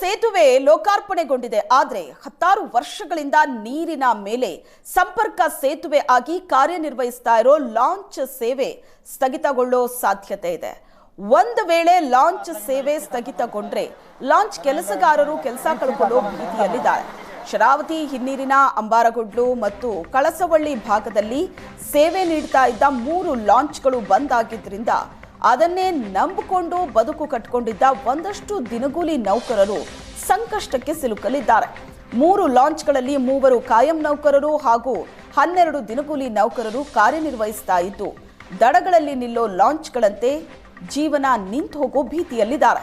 ಸೇತುವೆ ಲೋಕಾರ್ಪಣೆಗೊಂಡಿದೆ. ಆದರೆ ಹತ್ತಾರು ವರ್ಷಗಳಿಂದ ನೀರಿನ ಮೇಲೆ ಸಂಪರ್ಕ ಸೇತುವೆ ಆಗಿ ಕಾರ್ಯನಿರ್ವಹಿಸ್ತಾ ಇರೋ ಲಾಂಚ್ ಸೇವೆ ಸ್ಥಗಿತಗೊಳ್ಳೋ ಸಾಧ್ಯತೆ ಇದೆ. ಒಂದು ವೇಳೆ ಲಾಂಚ್ ಸೇವೆ ಸ್ಥಗಿತಗೊಂಡ್ರೆ ಲಾಂಚ್ ಕೆಲಸಗಾರರು ಕೆಲಸ ಕಳ್ಕೊಳ್ಳೋ ಭೀತಿಯಲ್ಲಿದ್ದಾರೆ ಶರಾವತಿ ಹಿನ್ನೀರಿನ ಅಂಬಾರಗೊಡ್ಲು ಮತ್ತು ಕಳಸವಳ್ಳಿ ಭಾಗದಲ್ಲಿ ಸೇವೆ ನೀಡ್ತಾ ಇದ್ದ ಮೂರು ಲಾಂಚ್ಗಳು ಬಂದ್ ಆಗಿದ್ರಿಂದ ಅದನ್ನೇ ನಂಬಿಕೊಂಡು ಬದುಕು ಕಟ್ಟಿಕೊಂಡಿದ್ದ ಒಂದಷ್ಟು ದಿನಗೂಲಿ ನೌಕರರು ಸಂಕಷ್ಟಕ್ಕೆ ಸಿಲುಕಲಿದ್ದಾರೆ. ಮೂರು ಲಾಂಚ್ಗಳಲ್ಲಿ ಮೂವರು ಕಾಯಂ ನೌಕರರು ಹಾಗೂ ಹನ್ನೆರಡು ದಿನಗೂಲಿ ನೌಕರರು ಕಾರ್ಯನಿರ್ವಹಿಸ್ತಾ ಇದ್ದು, ದಡಗಳಲ್ಲಿ ನಿಲ್ಲೋ ಲಾಂಚ್ಗಳಂತೆ ಜೀವನ ನಿಂತು ಹೋಗೋ ಭೀತಿಯಲ್ಲಿದ್ದಾರೆ.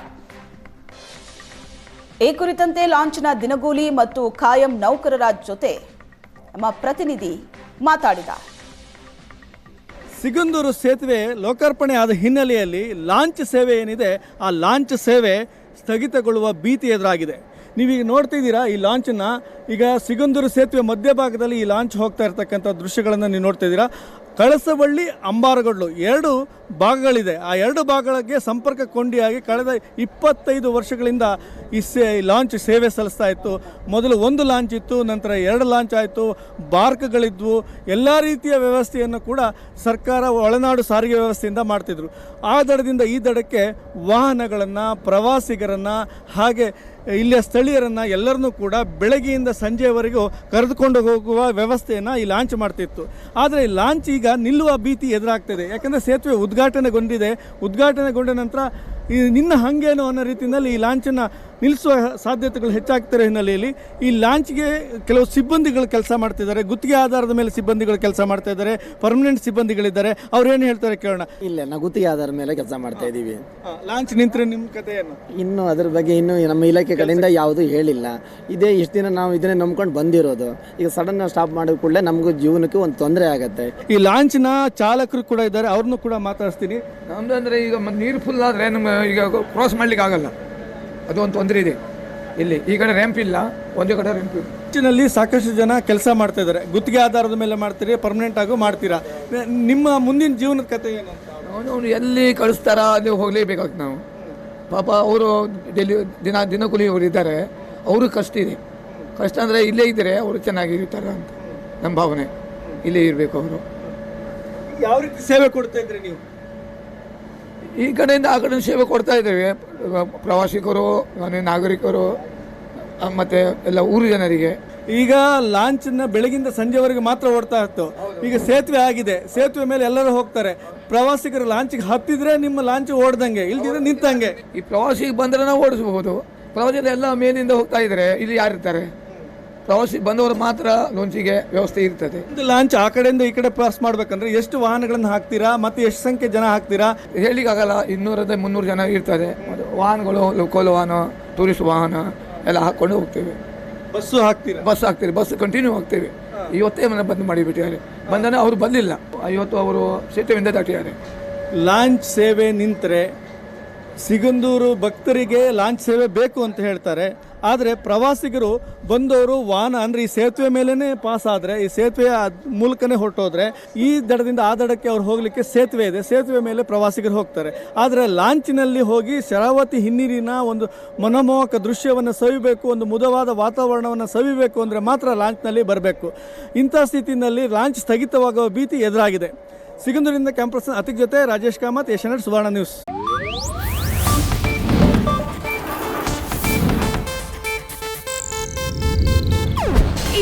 ಈ ಕುರಿತಂತೆ ಲಾಂಚ್ನ ದಿನಗೂಲಿ ಮತ್ತು ಕಾಯಂ ನೌಕರರ ಜೊತೆ ನಮ್ಮ ಪ್ರತಿನಿಧಿ ಮಾತಾಡಿದ್ದಾರೆ ಸಿಗಂದೂರು ಸೇತುವೆ ಲೋಕಾರ್ಪಣೆ ಆದ ಹಿನ್ನೆಲೆಯಲ್ಲಿ ಲಾಂಚ್ ಸೇವೆ ಏನಿದೆ, ಆ ಲಾಂಚ್ ಸೇವೆ ಸ್ಥಗಿತಗೊಳ್ಳುವ ಭೀತಿ ಎದುರಾಗಿದೆ. ನೀವೀಗ ನೋಡ್ತಿದ್ದೀರಾ ಈ ಲಾಂಚನ್ನು ಈಗ ಸಿಗಂದೂರು ಸೇತುವೆ ಮಧ್ಯಭಾಗದಲ್ಲಿ ಈ ಲಾಂಚ್ ಹೋಗ್ತಾ ಇರ್ತಕ್ಕಂಥ ದೃಶ್ಯಗಳನ್ನು ನೀವು ನೋಡ್ತಾ ಇದ್ದೀರಾ. ಕಳಸವಳ್ಳಿ, ಅಂಬಾರಗಡ್ಲು ಎರಡು ಭಾಗಗಳಿದೆ. ಆ ಎರಡು ಭಾಗಗಳಿಗೆ ಸಂಪರ್ಕ ಕೊಂಡಿಯಾಗಿ ಕಳೆದ ಇಪ್ಪತ್ತೈದು ವರ್ಷಗಳಿಂದ ಈ ಸೇ ಲಾಂಚ್ ಸೇವೆ ಸಲ್ಲಿಸ್ತಾ ಇತ್ತು. ಮೊದಲು ಒಂದು ಲಾಂಚ್ ಇತ್ತು, ನಂತರ ಎರಡು ಲಾಂಚ್ ಆಯಿತು. ಬಾರ್ಕ್ಗಳಿದ್ವು. ಎಲ್ಲ ರೀತಿಯ ವ್ಯವಸ್ಥೆಯನ್ನು ಕೂಡ ಸರ್ಕಾರ ಒಳನಾಡು ಸಾರಿಗೆ ವ್ಯವಸ್ಥೆಯಿಂದ ಮಾಡ್ತಿದ್ರು. ಆ ದಡದಿಂದ ಈ ದಡಕ್ಕೆ ವಾಹನಗಳನ್ನು, ಪ್ರವಾಸಿಗರನ್ನು ಹಾಗೆ ಇಲ್ಲಿಯ ಸ್ಥಳೀಯರನ್ನು ಎಲ್ಲರನ್ನೂ ಕೂಡ ಬೆಳಗ್ಗೆಯಿಂದ ಸಂಜೆಯವರೆಗೂ ಕರೆದುಕೊಂಡು ಹೋಗುವ ವ್ಯವಸ್ಥೆಯನ್ನು ಈ ಲಾಂಚ್ ಮಾಡ್ತಿತ್ತು. ಆದರೆ ಈ ಲಾಂಚ್ ಈಗ ನಿಲ್ಲುವ ಭೀತಿ ಎದುರಾಗ್ತಿದೆ. ಯಾಕಂದರೆ ಸೇತುವೆ ಉದ್ಘಾಟನೆಗೊಂಡಿದೆ. ಉದ್ಘಾಟನೆಗೊಂಡ ನಂತರ ಈ ನಿನ್ನ ಹಂಗೇನು ಅನ್ನೋ ರೀತಿಯಲ್ಲಿ ಈ ಲಾಂಚನ್ನು ನಿಲ್ಲಿಸುವ ಸಾಧ್ಯತೆಗಳು ಹೆಚ್ಚಾಗ್ತಿರೋ ಹಿನ್ನೆಲೆಯಲ್ಲಿ ಈ ಲಾಂಚ್ಗೆ ಕೆಲವು ಸಿಬ್ಬಂದಿಗಳು ಕೆಲಸ ಮಾಡ್ತಿದ್ದಾರೆ. ಗುತ್ತಿಗೆ ಆಧಾರದ ಮೇಲೆ ಸಿಬ್ಬಂದಿಗಳು ಕೆಲಸ ಮಾಡ್ತಾ ಇದ್ದಾರೆ. ಪರ್ಮನೆಂಟ್ ಸಿಬ್ಬಂದಿಗಳಿದ್ದಾರೆ. ಅವ್ರು ಏನು ಹೇಳ್ತಾರೆ ಕೇಳೋಣ. ಇಲ್ಲ ನಾವು ಗುತ್ತಿಗೆ ಆಧಾರ ಮೇಲೆ ಕೆಲಸ ಮಾಡ್ತಾ ಇದ್ದೀವಿ. ಲಾಂಚ್ ನಿಂತರೆ ನಿಮ್ಮ ಕಥೆ ಏನು ಇನ್ನು ಅದ್ರ ಬಗ್ಗೆ ಇನ್ನೂ ನಮ್ಮ ಇಲಾಖೆ ಕಡೆಯಿಂದ ಯಾವುದೂ ಹೇಳಿಲ್ಲ. ಇದೇ ಇಷ್ಟು ದಿನ ನಾವು ಇದನ್ನೇ ನಂಬ್ಕೊಂಡು ಬಂದಿರೋದು. ಈಗ ಸಡನ್ ಸ್ಟಾಪ್ ಮಾಡಿದ ಕೂಡಲೇ ನಮಗೂ ಜೀವನಕ್ಕೆ ಒಂದು ತೊಂದರೆ ಆಗುತ್ತೆ. ಈ ಲಾಂಚ್ನ ಚಾಲಕರು ಕೂಡ ಇದ್ದಾರೆ. ಅವ್ರನ್ನೂ ಕೂಡ ಮಾತಾಡ್ತೀನಿ ನಮ್ದು ಅಂದರೆ ಈಗ ಮತ್ತೆ ನೀರು ಫುಲ್ ಆದರೆ ನಮ್ಮ ಈಗ ಕ್ರಾಸ್ ಮಾಡ್ಲಿಕ್ಕೆ ಆಗಲ್ಲ. ಅದು ಒಂದು ತೊಂದರೆ ಇದೆ. ಇಲ್ಲಿ ಈ ಕಡೆ ರ್ಯಾಂಪ್ ಇಲ್ಲ ಒಂದೇ ಕಡೆ ರ್ಯಾಂಪ್ ಇಲ್ಲ ಹೆಚ್ಚಿನಲ್ಲಿ ಸಾಕಷ್ಟು ಜನ ಕೆಲಸ ಮಾಡ್ತಾ ಇದ್ದಾರೆ. ಗುತ್ತಿಗೆ ಆಧಾರದ ಮೇಲೆ ಮಾಡ್ತೀರಿ ಪರ್ಮನೆಂಟ್ ಆಗು ಮಾಡ್ತೀರಾ? ನಿಮ್ಮ ಮುಂದಿನ ಜೀವನದ ಕಥೆ ಏನು ಅವನು ಎಲ್ಲಿ ಕಳಿಸ್ತಾರ ಅಲ್ಲಿ ಹೋಗಲೇಬೇಕಾಗ್ತದೆ ನಾವು. ಪಾಪ ಅವರು ಡೆಲಿ ದಿನ ದಿನಕೂಲಿ ಅವರು ಇದ್ದಾರೆ. ಅವರು ಕಷ್ಟ ಇದೆ. ಕಷ್ಟ ಅಂದರೆ ಇಲ್ಲೇ ಇದ್ದರೆ ಅವರು ಚೆನ್ನಾಗಿ ಇರ್ತಾರೆ ಅಂತ. ನಮ್ಮ ಭಾವನೆ. ಇಲ್ಲೇ ಇರಬೇಕು ಅವರು. ಯಾವ ರೀತಿ ಸೇವೆ ಕೊಡ್ತಾ ಇದ್ರಿ ನೀವು? ಈ ಕಡೆಯಿಂದ ಆ ಕಡೆ ಸೇವೆ ಕೊಡ್ತಾ ಇದ್ದೇವೆ. ಪ್ರವಾಸಿಗರು ಮನೆ ನಾಗರಿಕರು ಮತ್ತೆ ಎಲ್ಲ ಊರು ಜನರಿಗೆ. ಈಗ ಲಾಂಚ್ನ ಬೆಳಗಿಂದ ಸಂಜೆವರೆಗೆ ಮಾತ್ರ ಓಡ್ತಾ ಇತ್ತು. ಈಗ ಸೇತುವೆ ಆಗಿದೆ. ಸೇತುವೆ ಮೇಲೆ ಎಲ್ಲರೂ ಹೋಗ್ತಾರೆ. ಪ್ರವಾಸಿಗರು ಲಾಂಚಿಗೆ ಹತ್ತಿದ್ರೆ ನಿಮ್ಮ ಲಾಂಚ್ ಓಡ್ದಂಗೆ ಇಲ್ದಿದ್ರೆ ನಿಂತಂಗೆ. ಈ ಪ್ರವಾಸಿಗೆ ಬಂದ್ರೆ ನಾವು ಓಡಿಸ್ಬೋದು ಪ್ರವಾಸಿಗರು ಎಲ್ಲ ಮೇಲಿಂದ ಹೋಗ್ತಾ ಇದ್ದಾರೆ. ಇಲ್ಲಿ ಯಾರಿರ್ತಾರೆ? ಪ್ರವಾಸಿ ಬಂದವರು ಮಾತ್ರ ಲೋಂಚಿಗೆ ವ್ಯವಸ್ಥೆ ಇರ್ತದೆ. ಒಂದು ಲಾಂಚ್ ಆ ಕಡೆಯಿಂದ ಈ ಕಡೆ ಪಾಸ್ ಮಾಡ್ಬೇಕಂದ್ರೆ ಎಷ್ಟು ವಾಹನಗಳನ್ನು ಹಾಕ್ತೀರಾ ಮತ್ತೆ ಎಷ್ಟು ಸಂಖ್ಯೆ ಜನ ಹಾಕ್ತೀರಾ? ಹೇಳಿಕ್ಕಾಗಲ್ಲ ಇನ್ನೂರದ ಮುನ್ನೂರು ಜನ ಇರ್ತದೆ. ಮತ್ತು ವಾಹನಗಳು ಲೋಕಲ್ ವಾಹನ ಟೂರಿಸ್ಟ್ ವಾಹನ ಎಲ್ಲ ಹಾಕೊಂಡು ಹೋಗ್ತೇವೆ. ಬಸ್ಸು ಹಾಕ್ತೀರಾ? ಬಸ್ ಹಾಕ್ತೀರಿ ಬಸ್ ಕಂಟಿನ್ಯೂ ಹೋಗ್ತೇವೆ. ಇವತ್ತೇ ಮನೆ ಬಂದ್ ಮಾಡಿಬಿಟ್ಟಿದ್ದಾರೆ. ಬಂದನೆ ಅವರು ಬಂದಿಲ್ಲ. ಇವತ್ತು ಅವರು ಸೇತುವೆಯಿಂದ ದಾಟಿದ್ದಾರೆ. ಲಾಂಚ್ ಸೇವೆ ನಿಂತರೆ ಸಿಗಂದೂರು ಭಕ್ತರಿಗೆ ಲಾಂಚ್ ಸೇವೆ ಬೇಕು ಅಂತ ಹೇಳ್ತಾರೆ. ಆದರೆ ಪ್ರವಾಸಿಗರು ಬಂದವರು ವಾಹನ, ಅಂದರೆ ಈ ಸೇತುವೆ ಮೇಲೇ ಪಾಸ್ ಆದರೆ, ಈ ಸೇತುವೆಯ ಮೂಲಕನೇ ಹೊರಟೋದ್ರೆ, ಈ ದಡದಿಂದ ಆ ದಡಕ್ಕೆ ಅವ್ರು ಹೋಗಲಿಕ್ಕೆ ಸೇತುವೆ ಇದೆ. ಸೇತುವೆ ಮೇಲೆ ಪ್ರವಾಸಿಗರು ಹೋಗ್ತಾರೆ. ಆದರೆ ಲಾಂಚಿನಲ್ಲಿ ಹೋಗಿ ಶರಾವತಿ ಹಿನ್ನೀರಿನ ಒಂದು ಮನಮೋಹಕ ದೃಶ್ಯವನ್ನು ಸವಿಬೇಕು, ಒಂದು ಮುದವಾದ ವಾತಾವರಣವನ್ನು ಸವಿಬೇಕು ಅಂದರೆ ಮಾತ್ರ ಲಾಂಚ್ನಲ್ಲಿ ಬರಬೇಕು. ಇಂಥ ಸ್ಥಿತಿನಲ್ಲಿ ಲಾಂಚ್ ಸ್ಥಗಿತವಾಗುವ ಭೀತಿ ಎದುರಾಗಿದೆ. ಸಿಗಂದೂರಿಂದ ಕ್ಯಾಂಪಸ್ ಅತಿಕ್ ಜೊತೆ ರಾಜೇಶ್ ಕಾಮತ್ ಏಷ್ಯಾನೆಟ್ ಸುವರ್ಣ ನ್ಯೂಸ್.